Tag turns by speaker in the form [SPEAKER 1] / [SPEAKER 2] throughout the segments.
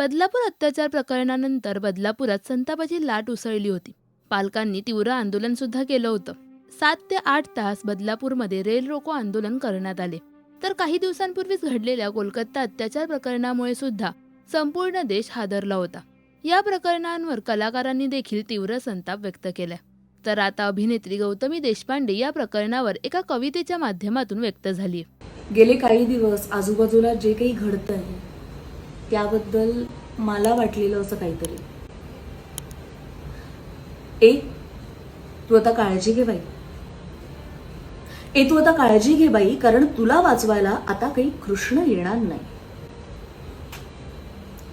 [SPEAKER 1] बदलापूर अत्याचार प्रकरणानंतर बदलापुरात संतापाची लाट उसळली होती. पालकांनी तीव्र आंदोलन सुद्धा केलं होतं. सात ते आठ तास बदलापूरमध्ये रेल रोको आंदोलन करण्यात आले. तर काही दिवसांपूर्वीच घडलेल्या कोलकाता अत्याचार प्रकरणामुळे सुद्धा संपूर्ण देश हादरला होता. या प्रकरणांवर कलाकारांनी देखील तीव्र संताप व्यक्त केला तर आता अभिनेत्री गौतमी देशपांडे या प्रकरणावर एका कवितेच्या माध्यमातून व्यक्त झाली
[SPEAKER 2] गेले काही दिवस आजूबाजूला जे काही घडतं आहे त्याबद्दल मला वाटलेलं असं काहीतरी. ए तू आता काळजी घे बाई. ए तू आता काळजी घे बाई कारण तुला वाचवायला आता काही कृष्ण येणार नाही.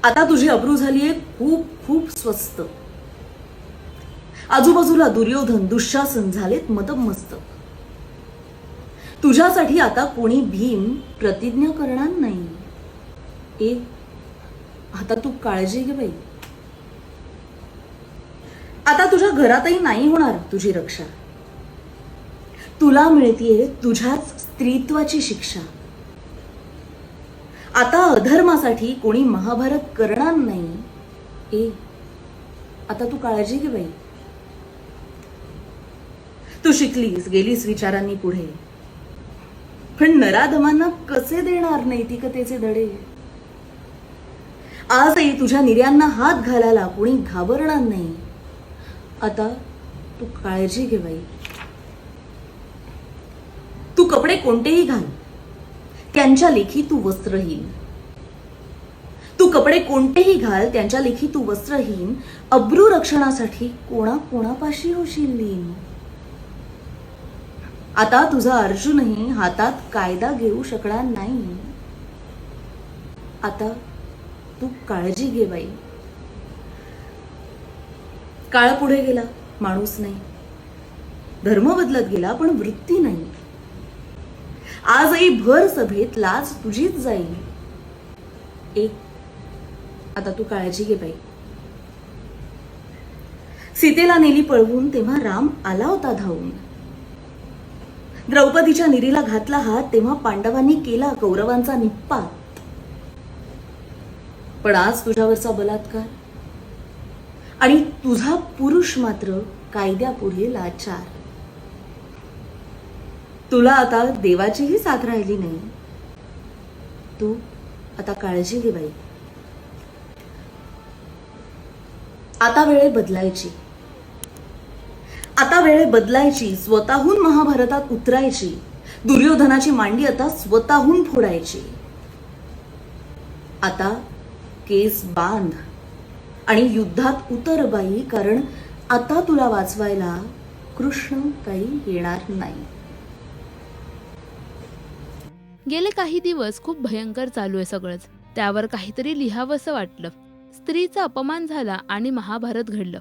[SPEAKER 2] आता तुझी अब्रू झालीये खूप खूप स्वस्त. आजूबाजूला दुर्योधन दुःशासन झालेत मदमस्त तुझ्यासाठी आता कोणी भीम प्रतिज्ञा करणार नाही. एक आता तू काळजी घे बाई. आता तुझ्या घरातही नाही होणार तुझी रक्षा. तुला मिळतीये तुझ्याच स्त्रीत्वाची शिक्षा. आता अधर्मासाठी कोणी महाभारत करणार नाही. ए आता तू काळजी घे बाई. तू शिकलीस गेलीस विचारांनी पुढे. पण नराधमांना कसे देणार नैतिकतेचे धडे? आजही तुझ्या निर्यांना हात घालायला कोणी घाबरणार नाही. आता तू काळजी घे बाई. तू कपडे कोणतेही घाल. त्यांच्या लेखी तू वस्त्रहीन तू कपडे कोणतेही घाल त्यांच्या लेखी तू वस्त्रहीन अब्रू रक्षणासाठी कोणा कोणापाशी होशील लीन. आता तुझा अर्जुनही हातात कायदा घेऊ शकणार नाही. आता तू काळजी घे बाई. काळ पुढे गेला माणूस नाही. धर्म बदलत गेला पण वृत्ती नाही. आजही भर सभेत लाज तुझीच जाईल. एक आता तू काळजी घे बाई. सीतेला नेली पळवून तेव्हा राम आला होता धावून. द्रौपदीच्या निरीला घातला हात तेव्हा पांडवांनी केला कौरवांचा निप्पात पण आज तुझ्यावरचा बलात्कार? आणि तुझा पुरुष मात्र कायद्यापुढे लाचार. तुला आता देवाचीही साथ राहिली नाही. तू आता काळजी घे बाई. आता वेळ बदलायची. आता वेळ बदलायची स्वतःहून महाभारतात उतरायची. दुर्योधनाची मांडी आता स्वतःहून फोडायची. आता केस बांध. आणि युद्धात उतर बाई कारण आता तुला वाचवायला कृष्ण काही येणार नाही.
[SPEAKER 1] गेले काही दिवस खूप भयंकर चालू आहे सगळंच. त्यावर काहीतरी लिहावंसं वाटलं. स्त्रीचा अपमान झाला आणि महाभारत घडलं.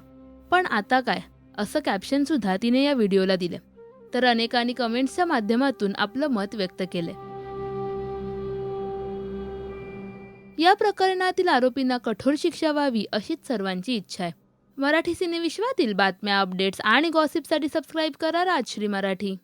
[SPEAKER 1] पण आता काय? असं कॅप्शन सुद्धा तिने या व्हिडिओला दिलं. तर अनेकांनी कमेंट्सच्या माध्यमातून आपलं मत व्यक्त केलंय. या प्रकरणातील आरोपींना कठोर शिक्षा व्हावी अशीच सर्वांची इच्छा आहे. मराठी सिनेविश्वातील बातम्या अपडेट्स आणि गॉसिपसाठी सबस्क्राईब करा राजश्री मराठी.